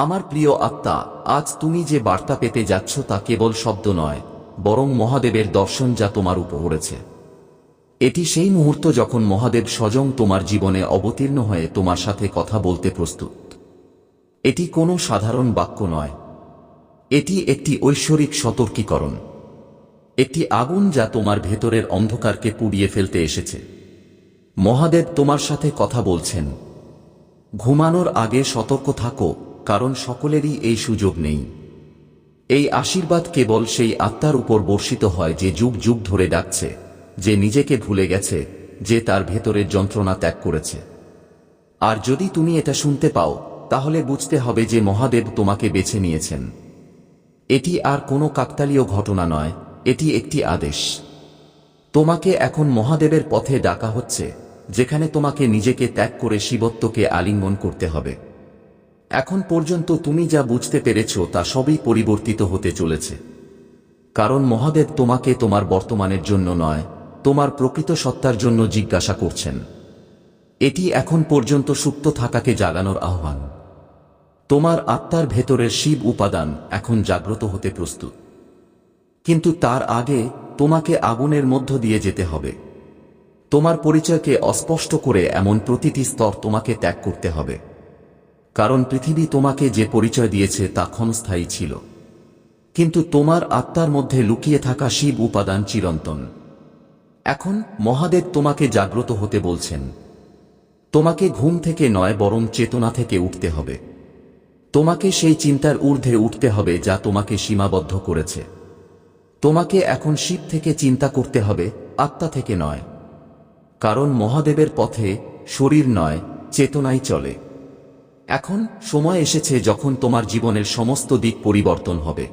আমার প্রিয় আত্মা, আজ তুমি যে বার্তা পেতে যাচ্ছ তা কেবল শব্দ নয়, বরং মহাদেবের দর্শন যা তোমার উপর পড়েছে। এটি সেই মুহূর্ত যখন মহাদেব স্বয়ং তোমার জীবনে অবতীর্ণ হয়ে তোমার সাথে কথা বলতে প্রস্তুত। এটি কোনো সাধারণ বাক্য নয়। এটি একটি ঐশ্বরিক সতর্কীকরণ। একটি আগুন যা তোমার ভেতরের অন্ধকারকে পুড়িয়ে ফেলতে এসেছে। মহাদেব তোমার সাথে কথা বলছেন। ঘুমানোর আগে সতর্ক থাকো কারণ সকলেরই এই সুযোগ নেই। এই আশীর্বাদ কেবল সেই আত্মার উপর বর্ষিত হয় যে যুগ যুগ ধরে ডাকছে, যে নিজেকে ভুলে গেছে, যে তার ভেতরের যন্ত্রণা ত্যাগ করেছে। আর যদি তুমি এটা শুনতে পাও, তাহলে বুঝতে হবে যে মহাদেব তোমাকে বেছে নিয়েছেন। এটি আর কোনো কাকতালীয় ঘটনা নয়, এটি একটি আদেশ। তোমাকে এখন মহাদেবের পথে ডাকা হচ্ছে, যেখানে তোমাকে নিজেকে ত্যাগ করে শিবত্বকে আলিঙ্গন করতে হবে। এখন পর্যন্ত তুমি যা বুঝতে পেরেছ তা সবই পরিবর্তিত হতে চলেছে। কারণ মহাদেব তোমাকে তোমার বর্তমানের জন্য নয়, তোমার প্রকৃত সত্তার জন্য জিজ্ঞাসা করছেন। এটি এখন পর্যন্ত সুপ্ত থাকাকে জাগানোর আহ্বান। তোমার আত্মার ভেতরের শিব উপাদান এখন জাগ্রত হতে প্রস্তুত। কিন্তু তার আগে তোমাকে আগুনের মধ্য দিয়ে যেতে হবে। তোমার পরিচয়কে অস্পষ্ট করে এমন প্রতিটি স্তর তোমাকে ত্যাগ করতে হবে। কারণ পৃথিবী তোমাকে যে পরিচয় দিয়েছে তা ক্ষণস্থায়ী ছিল। কিন্তু তোমার আত্মার মধ্যে লুকিয়ে থাকা শিব উপাদান চিরন্তন। এখন মহাদেব তোমাকে জাগ্রত হতে বলছেন, তোমাকে ঘুম থেকে নয়, বরং চেতনা থেকে উঠতে হবে। তোমাকে সেই চিন্তার ঊর্ধ্বে উঠতে হবে যা তোমাকে সীমাবদ্ধ করেছে। তোমাকে এখন শিব থেকে চিন্তা করতে হবে, আত্মা থেকে নয়। কারণ মহাদেবের পথে শরীর নয়, চেতনাই চলে। এখন সময় এসেছে যখন তোমার জীবনের সমস্ত দিক পরিবর্তন হবে।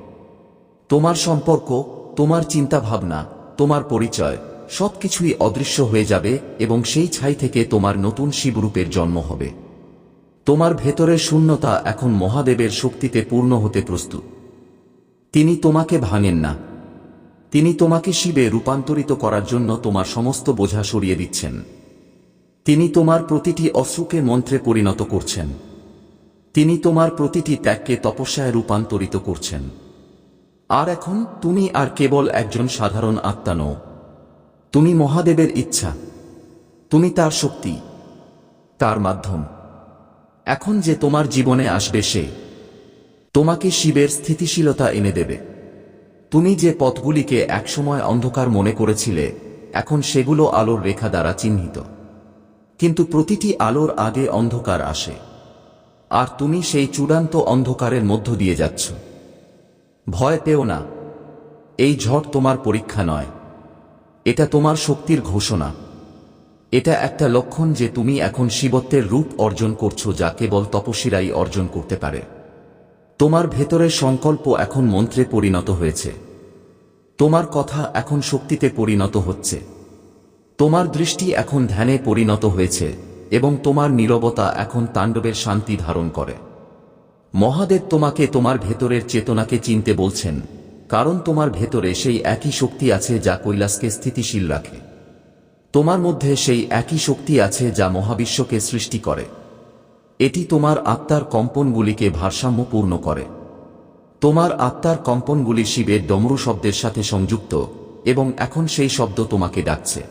তোমার সম্পর্ক, তোমার চিন্তা ভাবনা তোমার পরিচয়, সবকিছুই অদৃশ্য হয়ে যাবে এবং সেই ছাই থেকে তোমার নতুন শিবরূপের জন্ম হবে। তোমার ভেতরের শূন্যতা এখন মহাদেবের শক্তিতে পূর্ণ হতে প্রস্তুত। তিনি তোমাকে ভাঙেন না। তিনি তোমাকে শিবে রূপান্তরিত করার জন্য তোমার সমস্ত বোঝা সরিয়ে দিচ্ছেন। তিনি তোমার প্রতিটি অশ্রুকে মন্ত্রে পরিণত করছেন। তিনি তোমার প্রতিটি ত্যাগকে তপস্যায় রূপান্তরিত করছেন। আর এখন তুমি আর কেবল একজন সাধারণ আত্মা নও। তুমি মহাদেবের ইচ্ছা। তুমি তার শক্তি। তার মাধ্যম। এখন যে তোমার জীবনে আসবে সে। তোমাকে শিবের স্থিতিশীলতা এনে দেবে। তুমি যে পথগুলিকে একসময় অন্ধকার মনে করেছিলে, এখন সেগুলো আলোর রেখা দ্বারা চিহ্নিত। কিন্তু প্রতিটি আলোর আগে অন্ধকার আসে। আর তুমি সেই চূড়ান্ত অন্ধকারের মধ্য দিয়ে যাচ্ছ। ভয় পেও না। এই ঝড় তোমার পরীক্ষা নয়। এটা তোমার শক্তির ঘোষণা। এটা একটা লক্ষণ যে তুমি এখন শিবত্বের রূপ অর্জন করছ যা কেবল তপস্বীরাই অর্জন করতে পারে। তোমার ভেতরের সংকল্প এখন মন্ত্রে পরিণত হয়েছে। তোমার কথা এখন শক্তিতে পরিণত হচ্ছে। তোমার দৃষ্টি এখন ধ্যানে পরিণত হয়েছে। এবং তোমার নীরবতা এখন তাণ্ডবের শান্তি ধারণ করে। মহাদেব তোমাকে তোমার ভেতরের চেতনাকে চিনতে বলছেন, কারণ তোমার ভেতরে সেই একই শক্তি আছে যা কৈলাসকে স্থিতিশীল রাখে। তোমার মধ্যে সেই একই শক্তি আছে যা মহাবিশ্বকে সৃষ্টি করে। এটি তোমার আত্মার কম্পনগুলিকে ভারসাম্যপূর্ণ করে। তোমার আত্মার কম্পনগুলি শিবের ডমরু শব্দের সাথে সংযুক্ত এবং এখন সেই শব্দ তোমাকে ডাকছে।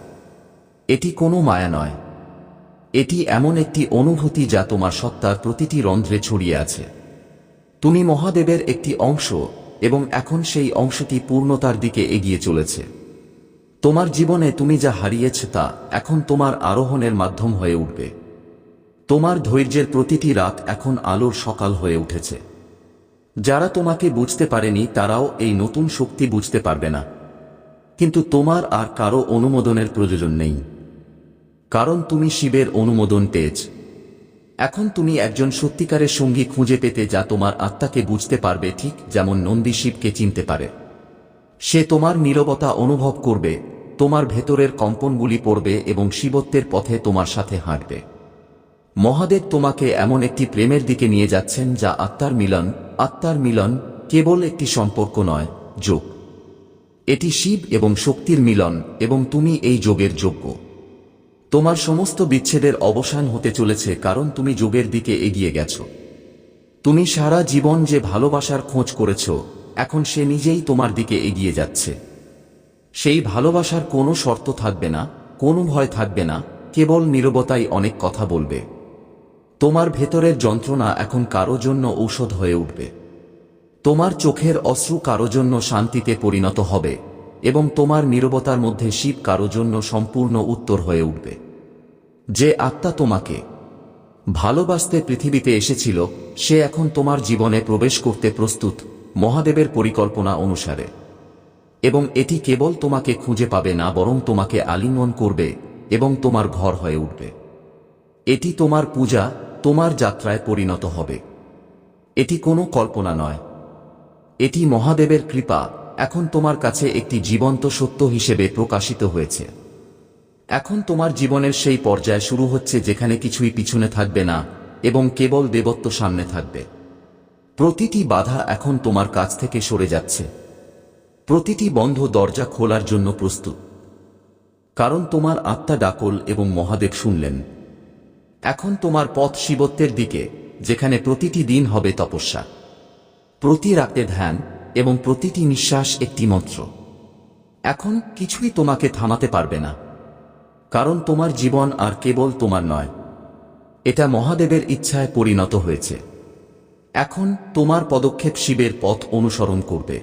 এটি কোনো মায়া নয় এটি এমন একটি অনুভূতি যা তোমার সত্তার প্রতিটি রন্ধ্রে ছড়িয়ে আছে। তুমি মহাদেবের একটি অংশ এবং এখন সেই অংশটি পূর্ণতার দিকে এগিয়ে চলেছে। তোমার জীবনে তুমি যা হারিয়েছ তা এখন তোমার আরোহণের মাধ্যম হয়ে উঠবে। তোমার ধৈর্যের প্রতিটি রাত এখন আলোর সকাল হয়ে উঠেছে। যারা তোমাকে বুঝতে পারেনি তারাও এই নতুন শক্তি বুঝতে পারবে না। কিন্তু তোমার আর কারও অনুমোদনের প্রয়োজন নেই। কারণ তুমি শিবের অনুমোদন পেয়েছ। এখন তুমি একজন সত্যিকারের সঙ্গী খুঁজে পেতে যা তোমার আত্মাকে বুঝতে পারবে ঠিক যেমন নন্দী শিবকে চিনতে পারে। সে তোমার নীরবতা অনুভব করবে, তোমার ভেতরের কম্পনগুলি পড়বে এবং শিবত্বের পথে তোমার সাথে হাঁটবে। মহাদেব তোমাকে এমন একটি প্রেমের দিকে নিয়ে যাচ্ছেন যা আত্মার মিলন আত্মার মিলন কেবল একটি সম্পর্ক নয়, যোগ। এটি শিব এবং শক্তির মিলন এবং তুমি এই যোগের যোগ্য। তোমার সমস্ত বিচ্ছেদের অবসান হতে চলেছে কারণ তুমি যোগের দিকে এগিয়ে গেছো। তুমি সারা জীবন যে ভালোবাসার খোঁজ করেছ, এখন সে নিজেই তোমার দিকে এগিয়ে যাচ্ছে। সেই ভালোবাসার কোনো শর্ত থাকবে না, কোনো ভয় থাকবে না, কেবল নীরবতাই অনেক কথা বলবে। তোমার ভেতরের যন্ত্রণা এখন কারও জন্য ঔষধ হয়ে উঠবে। তোমার চোখের অশ্রু কারও জন্য শান্তিতে পরিণত হবে। এবং তোমার নীরবতার মধ্যে শিব কারও জন্য সম্পূর্ণ উত্তর হয়ে উঠবে। যে আত্মা তোমাকে ভালোবাসতে পৃথিবীতে এসেছিল, সে এখন তোমার জীবনে প্রবেশ করতে প্রস্তুত মহাদেবের পরিকল্পনা অনুসারে। এবং এটি কেবল তোমাকে খুঁজে পাবে না, বরং তোমাকে আলিঙ্গন করবে এবং তোমার ঘর হয়ে উঠবে। এটি তোমার পূজা, তোমার যাত্রায় পরিণত হবে। এটি কোনো কল্পনা নয়। এটি মহাদেবের কৃপা এখন তোমার কাছে একটি জীবন্ত সত্য হিসেবে প্রকাশিত হয়েছে। এখন তোমার জীবনের সেই পর্যায় শুরু হচ্ছে যেখানে কিছুই পিছনে থাকবে না এবং কেবল দেবত্ব সামনে থাকবে। প্রতিটি বাধা এখন তোমার কাছ থেকে সরে যাচ্ছে। প্রতিটি বন্ধ দরজা খোলার জন্য প্রস্তুত। কারণ তোমার আত্মা ডাকল এবং মহাদেব শুনলেন। এখন তোমার পথ শিবত্বের দিকে, যেখানে প্রতিটি দিন হবে তপস্যা। প্রতি রাতে ধ্যান এবং প্রতিটি নিঃশ্বাস একটি মন্ত্র। এখন কিছুই তোমাকে থামাতে পারবে না। কারণ তোমার জীবন আর কেবল তোমার নয়। এটা মহাদেবের ইচ্ছায় পরিণত হয়েছে। এখন তোমার পদক্ষেপ শিবের পথ অনুসরণ করবে।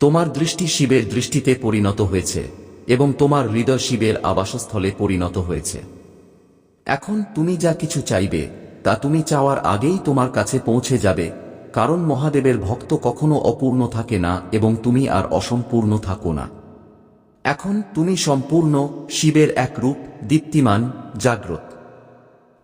তোমার দৃষ্টি শিবের দৃষ্টিতে পরিণত হয়েছে এবং তোমার হৃদয় শিবের আবাসস্থলে পরিণত হয়েছে। এখন তুমি যা কিছু চাইবে, তা তুমি চাওয়ার আগেই তোমার কাছে পৌঁছে যাবে কারণ মহাদেবের ভক্ত কখনো অপূর্ণ থাকে না এবং তুমি আর অসম্পূর্ণ থাকো না। এখন তুমি সম্পূর্ণ শিবের এক রূপ, দীপ্তিমান, জাগ্রত।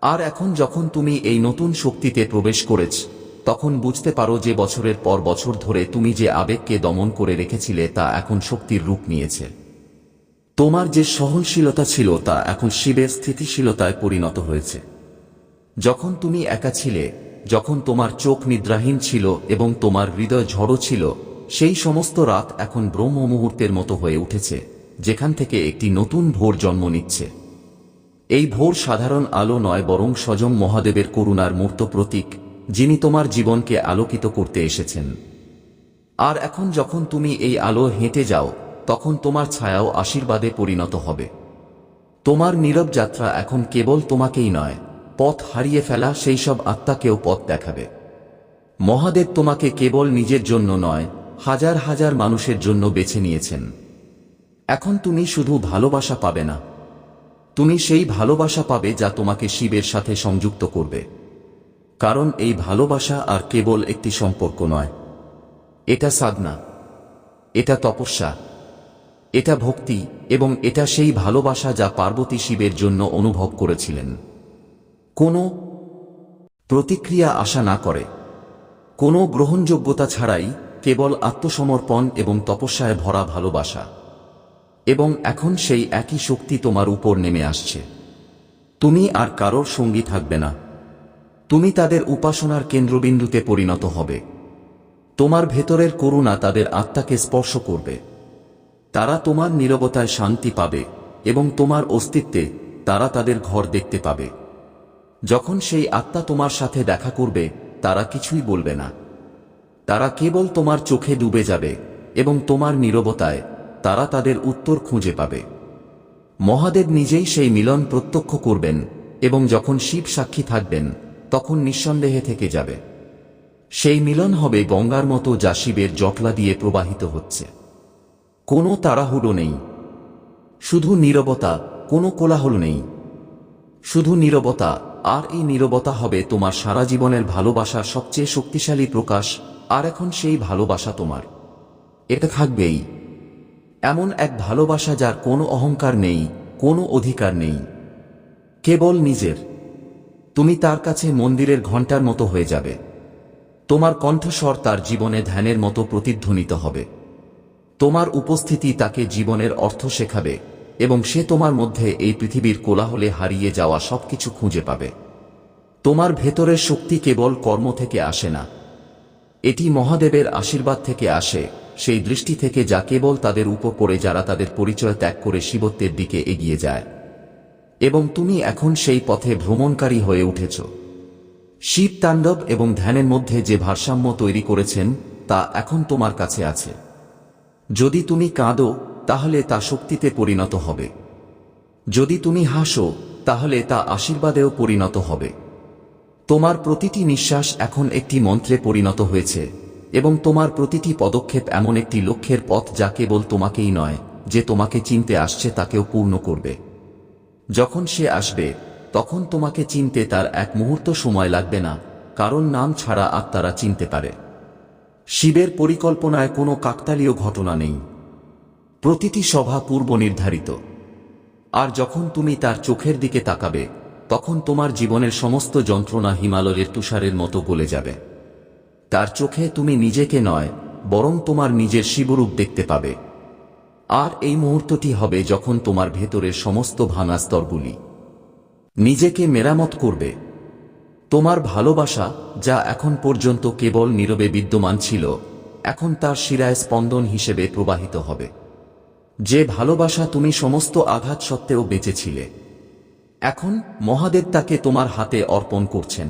আর এখন যখন তুমি এই নতুন শক্তিতে প্রবেশ করেছ, তখন বুঝতে পারো যে বছরের পর বছর ধরে তুমি যে আবেগকে দমন করে রেখেছিলে তা এখন শক্তির রূপ নিয়েছে। তোমার যে সহনশীলতা ছিল তা এখন শিবের স্থিতিশীলতায় পরিণত হয়েছে। যখন তুমি একা ছিলে যখন তোমার চোখ নিদ্রাহীন ছিল এবং তোমার হৃদয় ঝড়ো ছিল, সেই সমস্ত রাত এখন ব্রহ্ম মুহূর্তের মতো হয়ে উঠেছে, যেখান থেকে একটি নতুন ভোর জন্ম নিচ্ছে। এই ভোর সাধারণ আলো নয় বরং স্বজং মহাদেবের করুণার মূর্ত প্রতীক, যিনি তোমার জীবনকে আলোকিত করতে এসেছেন। আর এখন যখন তুমি এই আলো হেঁটে যাও, তখন তোমার ছায়াও আশীর্বাদে পরিণত হবে। তোমার নীরব যাত্রা এখন কেবল তোমাকেই নয় পথ হারিয়ে ফেলা সেই সব আত্মাকেও পথ দেখাবে। মহাদেব তোমাকে কেবল নিজের জন্য নয়, হাজার হাজার মানুষের জন্য বেছে নিয়েছেন। এখন তুমি শুধু ভালোবাসা পাবে না। তুমি সেই ভালোবাসা পাবে যা তোমাকে শিবের সাথে সংযুক্ত করবে। কারণ এই ভালোবাসা আর কেবল একটি সম্পর্ক নয়। এটা সাধনা। এটা তপস্যা। এটা ভক্তি এবং এটা সেই ভালোবাসা যা পার্বতী শিবের জন্য অনুভব করেছিলেন। কোনো প্রতিক্রিয়া আশা না করে। কোনো গ্রহণযোগ্যতা ছাড়াই কেবল আত্মসমর্পণ এবং তপস্যায় ভরা ভালোবাসা। এবং এখন সেই একই শক্তি তোমার উপর নেমে আসছে। তুমি আর কারোর সঙ্গী থাকবে না। তুমি তাদের উপাসনার কেন্দ্রবিন্দুতে পরিণত হবে। তোমার ভেতরের করুণা তাদের আত্মাকে স্পর্শ করবে। তারা তোমার নীরবতায় শান্তি পাবে এবং তোমার অস্তিত্বে তারা তাদের ঘর দেখতে পাবে। যখন সেই আত্মা তোমার সাথে দেখা করবে, তারা কিছুই বলবে না। তারা কেবল তোমার চোখে ডুবে যাবে এবং তোমার নীরবতায় তারা তাদের উত্তর খুঁজে পাবে। মহাদেব নিজেই সেই মিলন প্রত্যক্ষ করবেন এবং যখন শিব সাক্ষী থাকবেন, তখন নিঃসন্দেহে থেকে যাবে। সেই মিলন হবে গঙ্গার মতো যা শিবের জটলা দিয়ে প্রবাহিত হচ্ছে। কোনো তাড়াহুড়ো নেই। শুধু নীরবতা, কোনো কোলাহল নেই। শুধু নীরবতা আর এই নীরবতা হবে তোমার সারা জীবনের ভালোবাসার সবচেয়ে শক্তিশালী প্রকাশ, আর এখন সেই ভালোবাসা তোমার। এটা থাকবেই। এমন এক ভালোবাসা যার কোনো অহংকার নেই, কোনো অধিকার নেই। কেবল নিজের। তুমি তার কাছে মন্দিরের ঘণ্টার মতো হয়ে যাবে। তোমার কণ্ঠস্বর তার জীবনে ধ্যানের মতো প্রতিধ্বনিত হবে। তোমার উপস্থিতি তাকে জীবনের অর্থ শেখাবে। এবং সে তোমার মধ্যে এই পৃথিবীর কোলাহলে হারিয়ে যাওয়া সবকিছু খুঁজে পাবে। তোমার ভেতরের শক্তি কেবল কর্ম থেকে আসে না। এটি মহাদেবের আশীর্বাদ থেকে আসে, সেই দৃষ্টি থেকে যা কেবল তাদের উপর যারা তাদের পরিচয় ত্যাগ করে শিবত্বের দিকে এগিয়ে যায়। এবং তুমি এখন সেই পথে ভ্রমণকারী হয়ে উঠেছ। শিব তাণ্ডব এবং ধ্যানের মধ্যে যে ভারসাম্য তৈরি করেছেন, তা এখন তোমার কাছে আছে। যদি তুমি কাঁদো তাহলে তা শক্তিতে পরিণত হবে। যদি তুমি হাসো, তাহলে তা আশীর্বাদেও পরিণত হবে। তোমার প্রতিটি নিঃশ্বাস এখন একটি মন্ত্রে পরিণত হয়েছে, এবং তোমার প্রতিটি পদক্ষেপ এমন একটি লক্ষ্যের পথ যা কেবল তোমাকেই নয়, যে তোমাকে চিনতে আসছে তাকেও পূর্ণ করবে। যখন সে আসবে, তখন তোমাকে চিনতে তার এক মুহূর্ত সময় লাগবে না, কারণ নাম ছাড়া আত্মারা চিনতে পারে। শিবের পরিকল্পনায় কোনো কাকতালীয় ঘটনা নেই। প্রতিটি সভা পূর্ব নির্ধারিত। আর যখন তুমি তার চোখের দিকে তাকাবে, তখন তোমার জীবনের সমস্ত যন্ত্রণা হিমালয়ের তুষারের মতো গলে যাবে। তার চোখে তুমি নিজেকে নয়, বরং তোমার নিজের শিবরূপ দেখতে পাবে। আর এই মুহূর্তটি হবে যখন তোমার ভেতরের সমস্ত ভাঙা স্তরগুলি নিজেকে মেরামত করবে। তোমার ভালোবাসা, যা এখন পর্যন্ত কেবল নীরবে বিদ্যমান ছিল, এখন তার শিরায় স্পন্দন হিসেবে প্রবাহিত হবে। যে ভালোবাসা তুমি সমস্ত আঘাত সত্ত্বেও বেঁচেছিলে। এখন মহাদেব তাকে তোমার হাতে অর্পণ করছেন।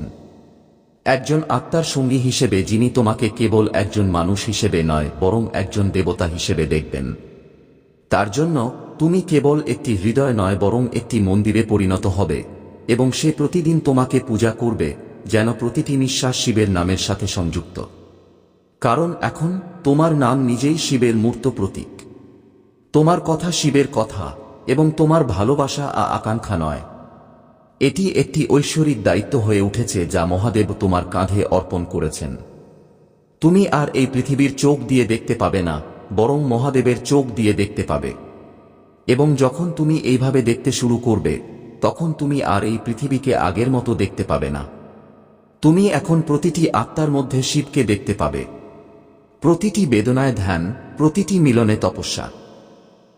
একজন আত্মার সঙ্গী হিসেবে যিনি তোমাকে কেবল একজন মানুষ হিসেবে নয়, বরং একজন দেবতা হিসেবে দেখবেন। তার জন্য তুমি কেবল একটি হৃদয় নয়, বরং একটি মন্দিরে পরিণত হবে, এবং সে প্রতিদিন তোমাকে পূজা করবে, যেন প্রতিটি নিঃশ্বাস শিবের নামের সাথে সংযুক্ত। কারণ এখন তোমার নাম নিজেই শিবের মূর্ত প্রতীক। তোমার কথা শিবের কথা এবং তোমার ভালোবাসা আকাঙ্ক্ষা নয়। এটি একটি ঐশ্বরিক দায়িত্ব হয়ে উঠেছে যা মহাদেব তোমার কাঁধে অর্পণ করেছেন। তুমি আর এই পৃথিবীর চোখ দিয়ে দেখতে পাবে না, বরং মহাদেবের চোখ দিয়ে দেখতে পাবে। এবং যখন তুমি এইভাবে দেখতে শুরু করবে, তখন তুমি আর এই পৃথিবীকে আগের মতো দেখতে পাবে না। তুমি এখন প্রতিটি আত্মার মধ্যে শিবকে দেখতে পাবে। প্রতিটি বেদনায় ধ্যান, প্রতিটি মিলনে তপস্যা।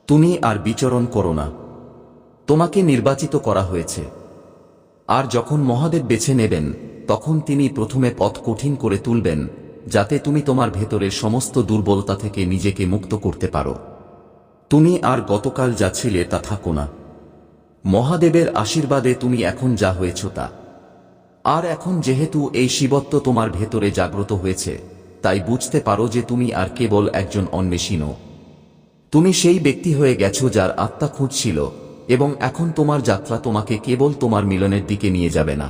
তুমি আর বিচরণ করো না। তোমাকে নির্বাচিত করা হয়েছে। আর যখন মহাদেব বেছে নেবেন, তখন তিনি প্রথমে পথ কঠিন করে তুলবেন, যাতে তুমি তোমার ভেতরের সমস্ত দুর্বলতা থেকে নিজেকে মুক্ত করতে পারো। তুমি আর গতকাল যা ছিলে তা থাকো না। মহাদেবের আশীর্বাদে তুমি এখন যা হয়েছ তা। আর এখন যেহেতু এই শিবত্ব তোমার ভেতরে জাগ্রত হয়েছে, তাই বুঝতে পারো যে তুমি আর কেবল একজন অন্বেষী নও। তুমি সেই ব্যক্তি হয়ে গেছো যার আত্মা খুঁজছিল, এবং এখন তোমার যাত্রা তোমাকে কেবল তোমার মিলনের দিকে নিয়ে যাবে না।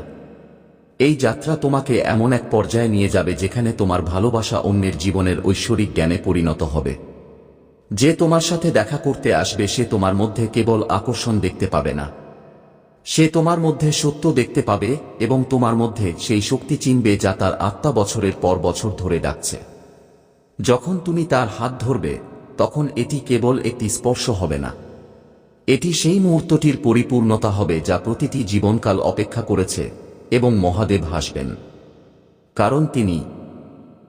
এই যাত্রা তোমাকে এমন এক পর্যায়ে নিয়ে যাবে যেখানে তোমার ভালোবাসা অন্যের জীবনের ঐশ্বরিক জ্ঞানে পরিণত হবে। যে তোমার সাথে দেখা করতে আসবে, সে তোমার মধ্যে কেবল আকর্ষণ দেখতে পাবে না। সে তোমার মধ্যে সত্য দেখতে পাবে, এবং তোমার মধ্যে সেই শক্তি চিনবে যা তার আত্মা বছরের পর বছর ধরে ডাকছে। যখন তুমি তার হাত ধরবে তখন এটি কেবল একটি স্পর্শ হবে না। এটি সেই মুহূর্তটির পরিপূর্ণতা হবে যা প্রতিটি জীবনকাল অপেক্ষা করেছে এবং মহাদেব হাসবেন। কারণ তিনি,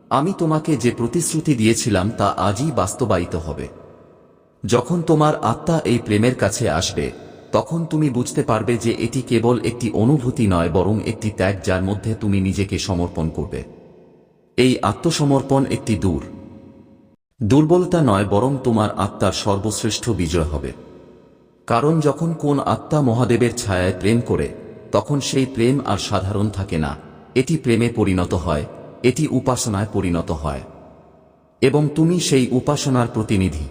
আমি তোমাকে যে প্রতিশ্রুতি দিয়েছিলাম তা আজই বাস্তবায়িত হবে। যখন তোমার আত্মা এই প্রেমের কাছে আসবে, তখন তুমি বুঝতে পারবে যে এটি কেবল একটি অনুভূতি নয় বরং একটি ত্যাগ যার মধ্যে তুমি নিজেকে সমর্পণ করবে। এই আত্মসমর্পণ একটি দূর। দুর্বলতা নয় বরং তোমার আত্মার সর্বশ্রেষ্ঠ বিজয় হবে। কারণ যখন কোন আত্মা মহাদেবের ছায়ায় প্রেম করে, তখন সেই প্রেম আর সাধারণ থাকে না। এটি প্রেমে পরিণত হয়, এটি উপাসনায় পরিণত হয়। এবং তুমি সেই উপাসনার প্রতিনিধি।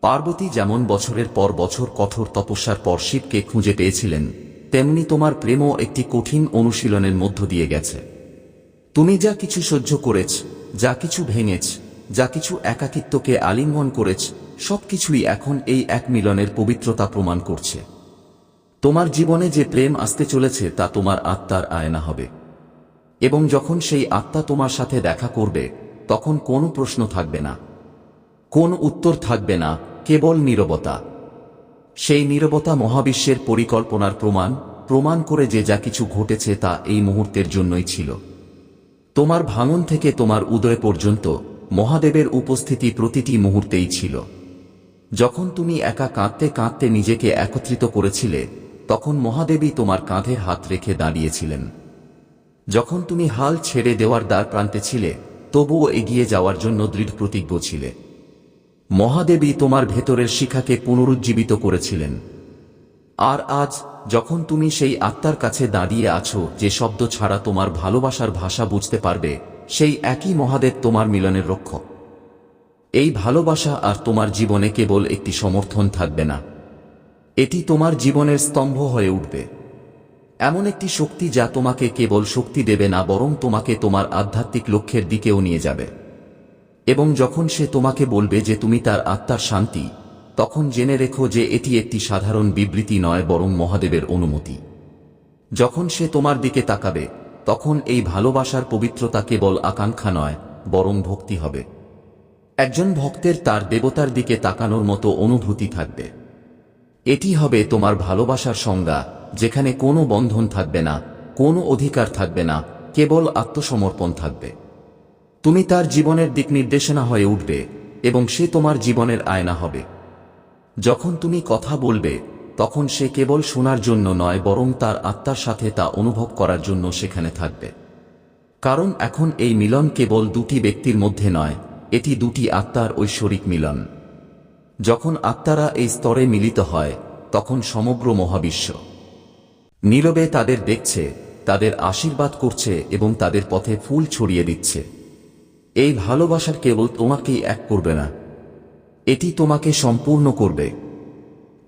পার্বতী যেমন বছরের পর বছর কঠোর তপস্যার পর শিবকে খুঁজে পেয়েছিলেন, তেমনি তোমার প্রেমও একটি কঠিন অনুশীলনের মধ্য দিয়ে গেছে। তুমি যা কিছু সহ্য করেছ, যা কিছু ভেঙেছ যা কিছু একাকিত্বকে আলিঙ্গন করেছ, সবকিছুই এখন এই এক মিলনের পবিত্রতা প্রমাণ করছে। তোমার জীবনে যে প্রেম আসতে চলেছে, তা তোমার আত্মার আয়না হবে। এবং যখন সেই আত্মা তোমার সাথে দেখা করবে, তখন কোনো প্রশ্ন থাকবে না। কোন উত্তর থাকবে না, কেবল নীরবতা। সেই নীরবতা মহাবিশ্বের পরিকল্পনার প্রমাণ প্রমাণ করে যে যা কিছু ঘটেছে তা এই মুহূর্তের জন্যই ছিল। তোমার ভাঙন থেকে তোমার উদয় পর্যন্ত মহাদেবের উপস্থিতি প্রতিটি মুহূর্তেই ছিল। যখন তুমি একা কাঁদতে কাঁদতে নিজেকে একত্রিত করেছিলে, তখন মহাদেবী তোমার কাঁধে হাত রেখে দাঁড়িয়েছিলেন। যখন তুমি হাল ছেড়ে দেওয়ার দ্বার প্রান্তে ছিলে, তবুও এগিয়ে যাওয়ার জন্য দৃঢ় প্রতিজ্ঞ ছিলে। মহাদেবী তোমার ভেতরের শিখাকে পুনরুজ্জীবিত করেছিলেন। আর আজ, যখন তুমি সেই আত্মার কাছে দাঁড়িয়ে আছো, যে শব্দ ছাড়া তোমার ভালোবাসার ভাষা বুঝতে পারবে সেই একই মহাদেব তোমার মিলনের রক্ষক। এই ভালোবাসা আর তোমার জীবনে কেবল একটি সমর্থন থাকবে না। এটি তোমার জীবনের স্তম্ভ হয়ে উঠবে। এমন একটি শক্তি যা তোমাকে কেবল শক্তি দেবে না, বরং তোমাকে তোমার আধ্যাত্মিক লক্ষ্যের দিকেও নিয়ে যাবে। এবং যখন সে তোমাকে বলবে যে তুমি তার আত্মার শান্তি, তখন জেনে রেখো যে এটি একটি সাধারণ বিবৃতি নয়, বরং মহাদেবের অনুমতি। যখন সে তোমার দিকে তাকাবে তখন এই ভালোবাসার পবিত্রতা কেবল আকাঙ্ক্ষা নয়, বরং ভক্তি হবে। একজন ভক্তের তার দেবতার দিকে তাকানোর মতো অনুভূতি থাকবে। এটি হবে তোমার ভালোবাসার সংজ্ঞা, যেখানে কোনো বন্ধন থাকবে না, কোনো অধিকার থাকবে না, কেবল আত্মসমর্পণ থাকবে। তুমি তার জীবনের দিক নির্দেশনা হয়ে উঠবে, এবং সে তোমার জীবনের আয়না হবে। যখন তুমি কথা বলবে তখন সে কেবল শোনার জন্য নয়, বরং তার আত্মার সাথে তা অনুভব করার জন্য সেখানে থাকবে। কারণ এখন এই মিলন কেবল দুটি ব্যক্তির মধ্যে নয়, এটি দুটি আত্মার ঐশ্বরিক মিলন। যখন আত্মারা এই স্তরে মিলিত হয়, তখন সমগ্র মহাবিশ্ব। নীরবে তাদের দেখছে, তাদের আশীর্বাদ করছে এবং তাদের পথে ফুল ছড়িয়ে দিচ্ছে। এই ভালোবাসার কেবল তোমাকেই এক করবে না। এটি তোমাকে সম্পূর্ণ করবে।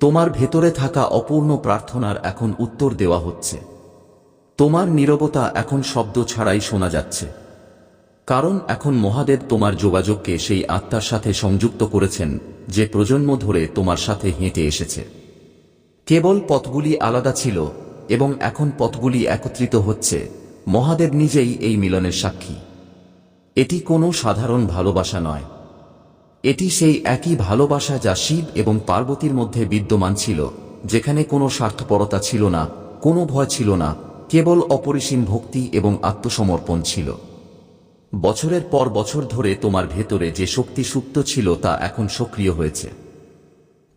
তোমার ভেতরে থাকা অপূর্ণ প্রার্থনার এখন উত্তর দেওয়া হচ্ছে। তোমার নীরবতা এখন শব্দ ছাড়াই শোনা যাচ্ছে। কারণ এখন মহাদেব তোমার যোগাযোগকে সেই আত্মার সাথে সংযুক্ত করেছেন, যে প্রজন্ম ধরে তোমার সাথে হেঁটে এসেছে। কেবল পথগুলি আলাদা ছিল এবং এখন পথগুলি একত্রিত হচ্ছে, মহাদেব নিজেই এই মিলনের সাক্ষী। এটি কোনো সাধারণ ভালোবাসা নয়। এটি সেই একই ভালোবাসা যা শিব এবং পার্বতীর মধ্যে বিদ্যমান ছিল, যেখানে কোনো স্বার্থপরতা ছিল না, কোনো ভয় ছিল না, কেবল অপরিসীম ভক্তি এবং আত্মসমর্পণ ছিল। বছরের পর বছর ধরে তোমার ভেতরে যে শক্তি সুপ্ত ছিল তা এখন সক্রিয় হয়েছে।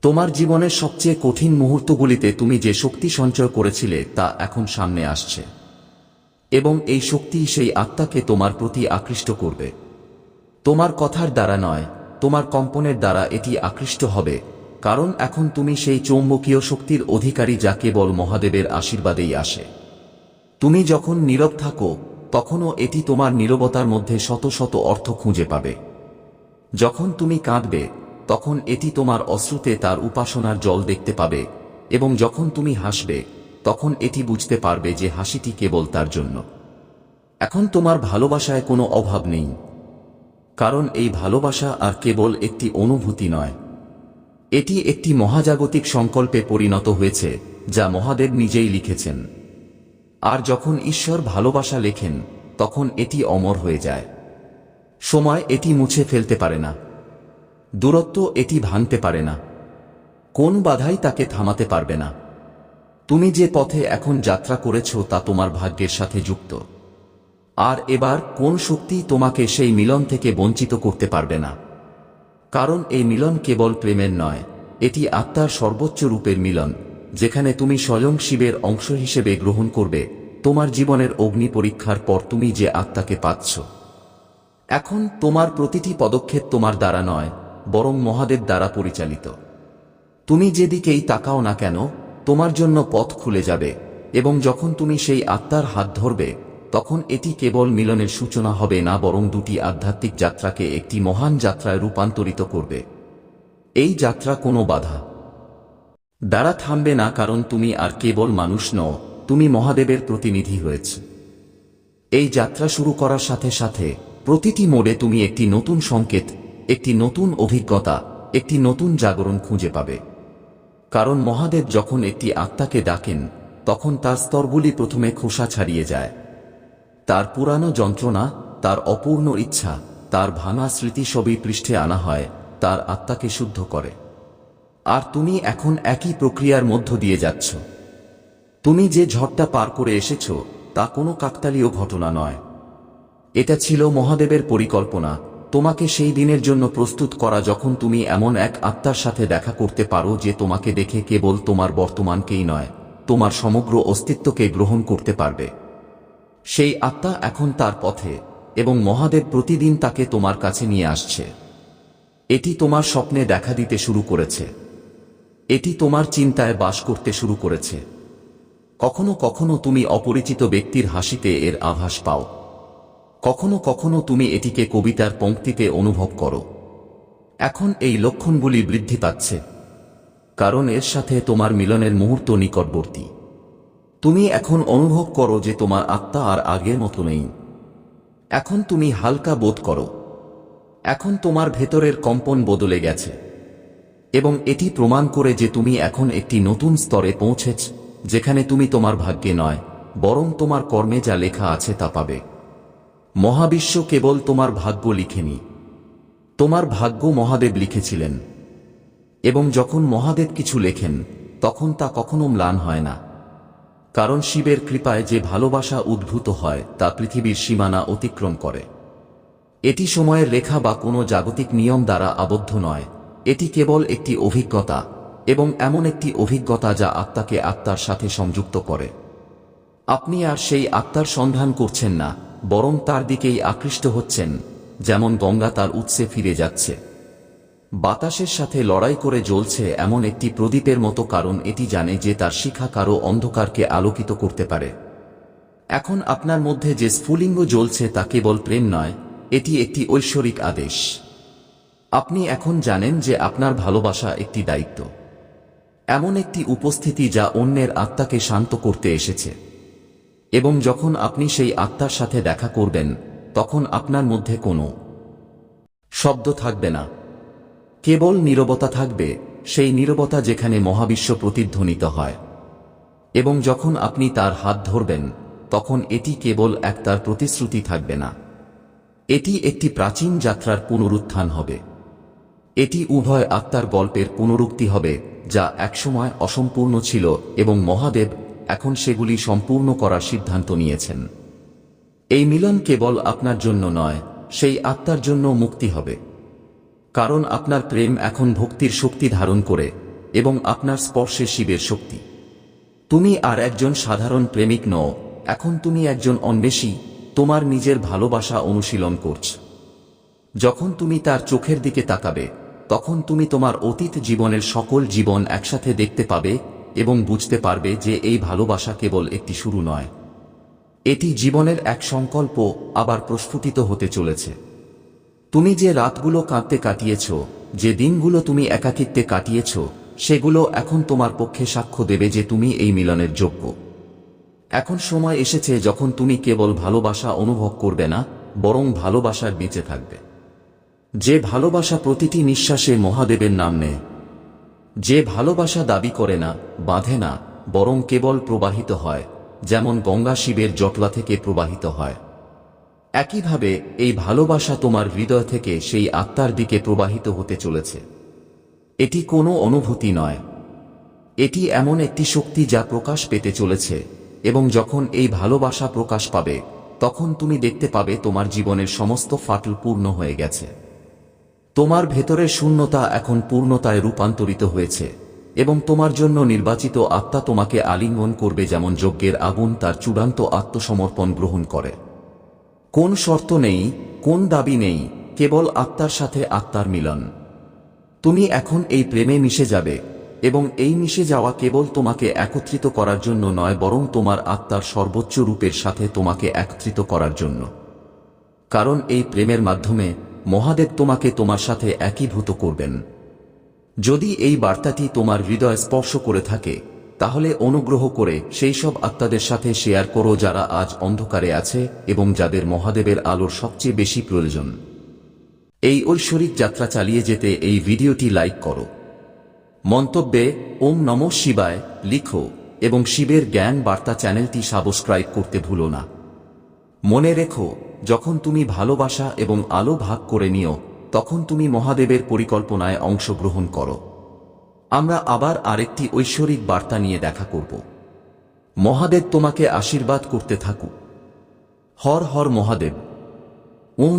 তোমার জীবনের সবচেয়ে কঠিন মুহূর্তগুলিতে তুমি যে শক্তি সঞ্চয় করেছিলে তা এখন সামনে আসছে। এবং এই শক্তি সেই আত্মাকে তোমার প্রতি আকৃষ্ট করবে। তোমার কথার দ্বারা নয় তোমার কম্পনের দ্বারা এটি আকৃষ্ট হবে, কারণ এখন তুমি সেই চৌম্বকীয় শক্তির অধিকারী যা কেবল মহাদেবের আশীর্বাদেই আসে। তুমি যখন নীরব থাকো, তখনও এটি তোমার নীরবতার মধ্যে শত শত অর্থ খুঁজে পাবে। যখন তুমি কাঁদবে, তখন এটি তোমার অশ্রুতে তার উপাসনার জল দেখতে পাবে, এবং যখন তুমি হাসবে, তখন এটি বুঝতে পারবে যে হাসিটি কেবল তার জন্য। এখন তোমার ভালোবাসায় কোনো অভাব নেই। কারণ এই ভালোবাসা আর কেবল একটি অনুভূতি নয়। এটি একটি মহাজাগতিক সংকল্পে পরিণত হয়েছে, যা মহাদেব নিজেই লিখেছেন। আর যখন ঈশ্বর ভালোবাসা লেখেন, তখন এটি অমর হয়ে যায়। সময় এটি মুছে ফেলতে পারে না। দূরত্ব এটি ভাঙতে পারে না। কোন বাধাই তাকে থামাতে পারবে না। তুমি যে পথে এখন যাত্রা করেছ, তা তোমার ভাগ্যের সাথে যুক্ত। আর এবার কোন শক্তি তোমাকে সেই মিলন থেকে বঞ্চিত করতে পারবে না? কারণ এই মিলন কেবল প্রেমের নয়, এটি আত্মার সর্বোচ্চ রূপের মিলন, যেখানে তুমি স্বয়ং শিবের অংশ হিসেবে গ্রহণ করবে, তোমার জীবনের অগ্নি পরীক্ষার পর তুমি যে আত্মাকে পাচ্ছ। এখন তোমার প্রতিটি পদক্ষেপ তোমার দ্বারা নয়, বরং মহাদেব দ্বারা পরিচালিত। তুমি যেদিকেই তাকাও না কেন, তোমার জন্য পথ খুলে যাবে, এবং যখন তুমি সেই আত্মার হাত ধরবে তখন এটি কেবল মিলনের সূচনা হবে না, বরং দুটি আধ্যাত্মিক যাত্রাকে একটি মহান যাত্রায় রূপান্তরিত করবে। এই যাত্রা কোনো বাধা দ্বারা থামবে না, কারণ তুমি আর কেবল মানুষ নও, তুমি মহাদেবের প্রতিনিধি হয়েছ। এই যাত্রা শুরু করার সাথে সাথে প্রতিটি মোড়ে তুমি একটি নতুন সংকেত, একটি নতুন অভিজ্ঞতা, একটি নতুন জাগরণ খুঁজে পাবে। কারণ মহাদেব যখন একটি আত্মাকে ডাকেন, তখন তার স্তরগুলি প্রথমে খোসা ছাড়িয়ে যায়। তার পুরানো যন্ত্রণা, তার অপূর্ণ ইচ্ছা, তার ভাঙা স্মৃতি সবই পৃষ্ঠে আনা হয়, তার আত্মাকে শুদ্ধ করে। আর তুমি এখন একই প্রক্রিয়ার মধ্য দিয়ে যাচ্ছ। তুমি যে ঝড়টা পার করে এসেছ, তা কোনো কাকতালীয় ঘটনা নয়। এটা ছিল মহাদেবের পরিকল্পনা। তোমাকে সেই দিনের জন্য প্রস্তুত করা যখন তুমি এমন এক আত্মার সাথে দেখা করতে পারো যে তোমাকে দেখে কেবল তোমার বর্তমানকেই নয়, তোমার সমগ্র অস্তিত্বকে গ্রহণ করতে পারবে। সেই আত্মা এখন তার পথে, এবং মহাদেব প্রতিদিন তাকে তোমার কাছে নিয়ে আসছে। এটি তোমার স্বপ্নে দেখা দিতে শুরু করেছে। এটি তোমার চিন্তায় বাস করতে শুরু করেছে। কখনো কখনো তুমি অপরিচিত ব্যক্তির হাসিতে এর আভাস পাও। কখনো কখনো তুমি এটিকে কবিতার পঙ্ক্তিতে অনুভব করো। এখন এই লক্ষণগুলি বৃদ্ধি পাচ্ছে। কারণ এর সাথে তোমার মিলনের মুহূর্ত নিকটবর্তী। তুমি এখন অনুভব করো যে তোমার আত্মা আর আগের মতো নেই। এখন তুমি হালকা বোধ করো। এখন তোমার ভেতরের কম্পন বদলে গেছে। এবং এটি প্রমাণ করে যে তুমি এখন একটি নতুন স্তরে পৌঁছেছ, যেখানে তুমি তোমার ভাগ্যে নয়, বরং তোমার কর্মে যা লেখা আছে তা পাবে। মহাবিশ্ব কেবল তোমার ভাগ্য লিখেনি। তোমার ভাগ্য মহাদেব লিখেছিলেন। এবং যখন মহাদেব কিছু লেখেন, তখন তা কখনো ম্লান হয় না। কারণ শিবের কৃপায় যে ভালোবাসা উদ্ভূত হয়, তা পৃথিবীর সীমানা অতিক্রম করে। এটি সময়ের রেখা বা কোনো জাগতিক নিয়ম দ্বারা আবদ্ধ নয়। এটি কেবল একটি অভিজ্ঞতা এবং এমন একটি অভিজ্ঞতা যা আত্মাকে আত্মার সাথে সংযুক্ত করে। আপনি আর সেই আত্মার সন্ধান করছেন না, বরং তার দিকেই আকৃষ্ট হচ্ছেন, যেমন গঙ্গা তার উৎসে ফিরে যাচ্ছে। বাতাসের সাথে লড়াই করে জ্বলছে এমন একটি প্রদীপের মতো কারণ এটি জানে যে তার শিখা কারও অন্ধকারকে আলোকিত করতে পারে। এখন আপনার মধ্যে যে স্ফুলিঙ্গ জ্বলছে তা কেবল প্রেম নয়, এটি একটি ঐশ্বরিক আদেশ। আপনি এখন জানেন যে আপনার ভালোবাসা একটি দায়িত্ব। এমন একটি উপস্থিতি যা অন্যের আত্মাকে শান্ত করতে এসেছে। এবং যখন আপনি সেই আত্মার সাথে দেখা করবেন, তখন আপনার মধ্যে কোনো শব্দ থাকবে না। কেবল নীরবতা থাকবে, সেই নীরবতা যেখানে মহাবিশ্ব প্রতিধ্বনিত হয়। এবং যখন আপনি তার হাত ধরবেন, তখন এটি কেবল এক তার প্রতিশ্রুতি থাকবে না। এটি একটি প্রাচীন যাত্রার পুনরুত্থান হবে। এটি উভয় আত্মার গল্পের পুনরুক্তি হবে, যা একসময় অসম্পূর্ণ ছিল এবং মহাদেব এখন সেগুলি সম্পূর্ণ করার সিদ্ধান্ত নিয়েছেন। এই মিলন কেবল আপনার জন্য নয়, সেই আত্মার জন্য মুক্তি হবে। কারণ আপনার প্রেম এখন ভক্তির শক্তি ধারণ করে এবং আপনার স্পর্শে শিবের শক্তি। তুমি আর একজন সাধারণ প্রেমিক নও, এখন তুমি একজন অন্বেষী, তোমার নিজের ভালোবাসা অনুশীলন করছ। যখন তুমি তার চোখের দিকে তাকাবে, তখন তুমি তোমার অতীত জীবনের সকল জীবন একসাথে দেখতে পাবে এবং বুঝতে পারবে যে এই ভালোবাসা কেবল একটি শুরু নয়। এটি জীবনের এক সংকল্প, আবার প্রস্ফুটিত হতে চলেছে। তুমি যে রাতগুলো কাঁদতে কাটিয়েছ, যে দিনগুলো তুমি একাকিত্বে কাটিয়েছ, সেগুলো এখন তোমার পক্ষে সাক্ষ্য দেবে যে তুমি এই মিলনের যোগ্য। এখন সময় এসেছে যখন তুমি কেবল ভালোবাসা অনুভব করবে না, বরং ভালোবাসার বেঁচে থাকবে। যে ভালোবাসা প্রতিটি নিঃশ্বাসে মহাদেবের নাম নেয়। যে ভালোবাসা দাবি করে না, বাঁধে না, বরং কেবল প্রবাহিত হয়, যেমন গঙ্গা শিবের জটলা থেকে প্রবাহিত হয়। একইভাবে, এই ভালোবাসা তোমার হৃদয় থেকে সেই আত্মার দিকে প্রবাহিত হতে চলেছে। এটি কোনো অনুভূতি নয়। এটি এমন একটি শক্তি যা প্রকাশ পেতে চলেছে, এবং যখন এই ভালোবাসা প্রকাশ পাবে, তখন তুমি দেখতে পাবে তোমার জীবনের সমস্ত ফাটল পূর্ণ হয়ে গেছে। তোমার ভেতরের শূন্যতা এখন পূর্ণতায় রূপান্তরিত হয়েছে, এবং তোমার জন্য নির্বাচিত আত্মা তোমাকে আলিঙ্গন করবে যেমন যজ্ঞের আগুন তার চূড়ান্ত আত্মসমর্পণ গ্রহণ করে। কোন শর্ত নেই, কোন দাবি নেই, কেবল আত্মার সাথে আত্মার মিলন। তুমি এখন এই প্রেমে মিশে যাবে, এবং এই মিশে যাওয়া কেবল তোমাকে একত্রিত করার জন্য নয়, বরং তোমার আত্মার সর্বোচ্চ রূপের সাথে তোমাকে একত্রিত করার জন্য। কারণ এই প্রেমের মাধ্যমে মহাদেব তোমাকে তোমার সাথে একীভূত করবেন। যদি এই বার্তাটি তোমার হৃদয় স্পর্শ করে থাকে তাহলে অনুগ্রহ করে সেই সব আত্মাদের সাথে শেয়ার করো যারা আজ অন্ধকারে আছে এবং যাদের মহাদেবের আলোর সবচেয়ে বেশি প্রয়োজন। এই ঐশ্বরিক যাত্রা চালিয়ে যেতে এই ভিডিওটি লাইক করো। মন্তব্যে, ওম নম শিবায়, লিখো এবং শিবের জ্ঞান বার্তা চ্যানেলটি সাবস্ক্রাইব করতে ভুলো না। মনে রেখো, যখন তুমি ভালোবাসা এবং আলো ভাগ করে নিও, তখন তুমি মহাদেবের পরিকল্পনায় অংশগ্রহণ করো। আমরা আবার আরেকটি ঐশ্বরিক বার্তা নিয়ে দেখা করব। মহাদেব তোমাকে আশীর্বাদ করতে থাকুক। হর হর মহাদেব। ওম